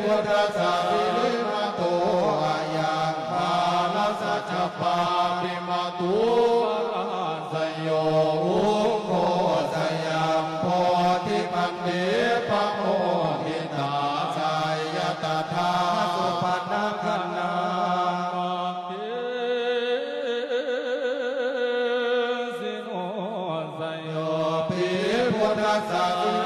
พุทธสสะสิริมาโตอายังคาลสัจปาปิมาตุสยโยอุโคสยามโพธิปันเดปะโมหิตาสายตถาสุปันนาคนาสิโนไซโยปิพุทธะสิริ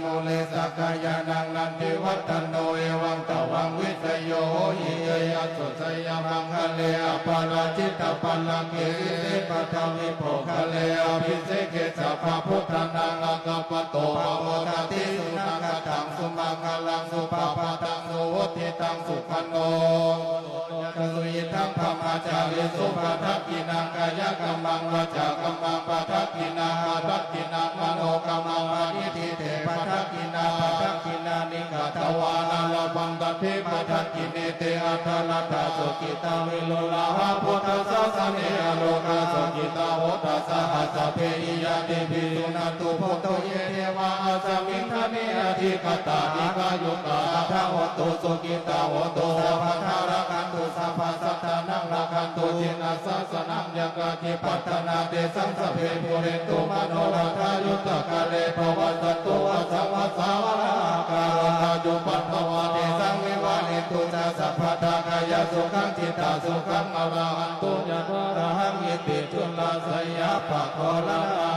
มุเลสกายานังนันติวัตโนเอวังตวังวิสยโยหิเยสุสยามังคะเลอปาราจิตปัลลังเกสิปะทามิโภคะเลอภิเสเกสัพพพุทธนังอะกปโตปะโมทติสุนังกตังสุมังคลังสุปะปะตังสุวุติตังสุขันโนกสุยิทังธรรมาจาริสุปะทักกินังกายกรรมังวจากรรมังปะทักกินั บังตัพพิปะทักกิเนเตอัทานาตาสุกิตาวิโลลาหะพุทธสสะเนอโลกาสุกิตาโหตัสสะหัสสะเพหิยาติภิสุนันตุพุทโตเยเทวาอาสมิงทะเนอธิกตานิกายุกาทะโหตุสุกิตาโหตุสัพพทารักันตุสัพพสัตตานังรักันตุจินัสสะสนังยังกาทิปัตตนาเตสังสพเพปุเรตุมโนราทายุตตะกาเลภวายสุขังจิตตาสุขังอรหันตุยะวะระหังยิติจุลาสยาปะโคลา